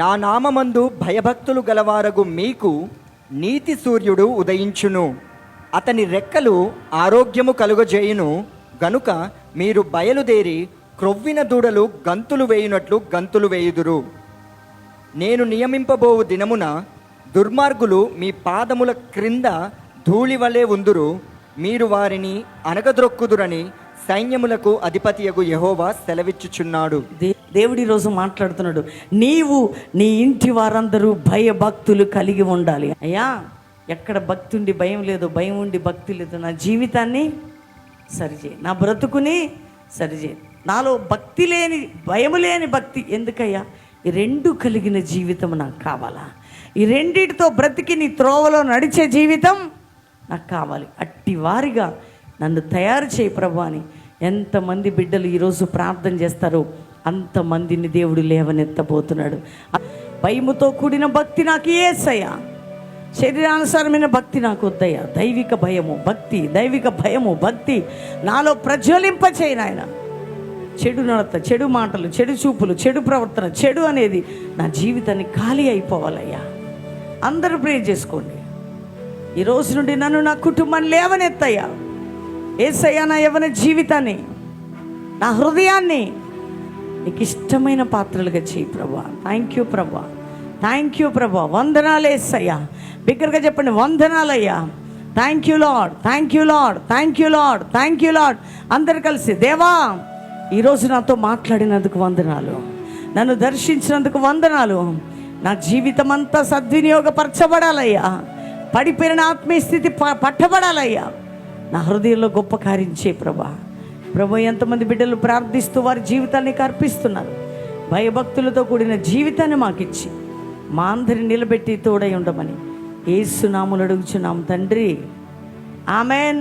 నా నామమందు భయభక్తులు గలవారగు మీకు నీతి సూర్యుడు ఉదయించును. అతని రెక్కలు ఆరోగ్యము కలుగజేయును. గనుక మీరు బయలుదేరి క్రొవ్విన దూడలు గంతులు వేయునట్లు గంతులు వేయుదురు. నేను నియమింపబోవు దినమున దుర్మార్గులు మీ పాదముల క్రింద ధూళి వలె ఉందురు. మీరు వారిని అనగద్రొక్కుదురని సైన్యములకు అధిపతియగు యహోవా సెలవిచ్చుచున్నాడు. దే- రోజు మాట్లాడుతున్నాడు. నీవు నీ ఇంటి వారందరూ భయభక్తులు కలిగి ఉండాలి. అయ్యా ఎక్కడ భక్తి ఉండి భయం లేదు భయం ఉండి భక్తి లేదు నా జీవితాన్ని సరిచేయి. నా బ్రతుకుని సరిచేయి. నాలో భక్తి లేని భయం లేని భక్తి ఎందుకయ్యా? ఈ రెండు కలిగిన జీవితం నాకు కావాలా? ఈ రెండిటితో బ్రతికి నీ త్రోవలో నడిచే జీవితం నాకు కావాలి. అట్టి వారిగా నన్ను తయారు చేయి ప్రభు అని ఎంతమంది బిడ్డలు ఈరోజు ప్రార్థన చేస్తారో అంతమందిని దేవుడు లేవనెత్తబోతున్నాడు. భయముతో కూడిన భక్తి నాకు ఏసయ్యా. శరీరానుసారమైన భక్తి నాకు వద్దయ్యా. దైవిక భయము భక్తి దైవిక భయము భక్తి నాలో ప్రజ్వలింపచేయి నాయన. చెడు నడత చెడు మాటలు చెడు చూపులు చెడు ప్రవర్తన చెడు అనేది నా జీవితాన్ని ఖాళీ అయిపోవాలయ్యా. అందరూ ప్రే చేసుకోండి. ఈ రోజు నుండి నన్ను నా కుటుంబాన్ని లేవనెత్తయ్యా. ఏసయ్యా నా యవన జీవితాన్ని నా హృదయాన్ని నీకు ఇష్టమైన పాత్రలుగా చేయి ప్రభా. థ్యాంక్ యూ ప్రభా. థ్యాంక్ యూ ప్రభా. వందనాలు ఏసయ్యా. బిగ్గరగా చెప్పండి వందనాలయ్యా. Thank you lord thank you lord thank you lord thank you lord అందరు కలిసి దేవా ఈరోజు నాతో మాట్లాడినందుకు వందనాలు. నన్ను దర్శించినందుకు వందనాలు. నా జీవితం అంతా సద్వినియోగపరచబడాలయ్యా. పడిపోయిన ఆత్మీయ స్థితి ప- పట్టబడాలయ్యా. నా హృదయంలో గొప్ప కార్యం చేయి ప్రభా. ప్రభు ఎంతమంది బిడ్డలు ప్రార్థిస్తూ వారి జీవితాన్ని అర్పిస్తున్నారు. భయభక్తులతో కూడిన జీవితాన్ని మాకిచ్చి మా అందరిని నిలబెట్టి తోడై ఉండమని ఏసునాములు అడుగుచున్నాం తండ్రి. ఆమెన్.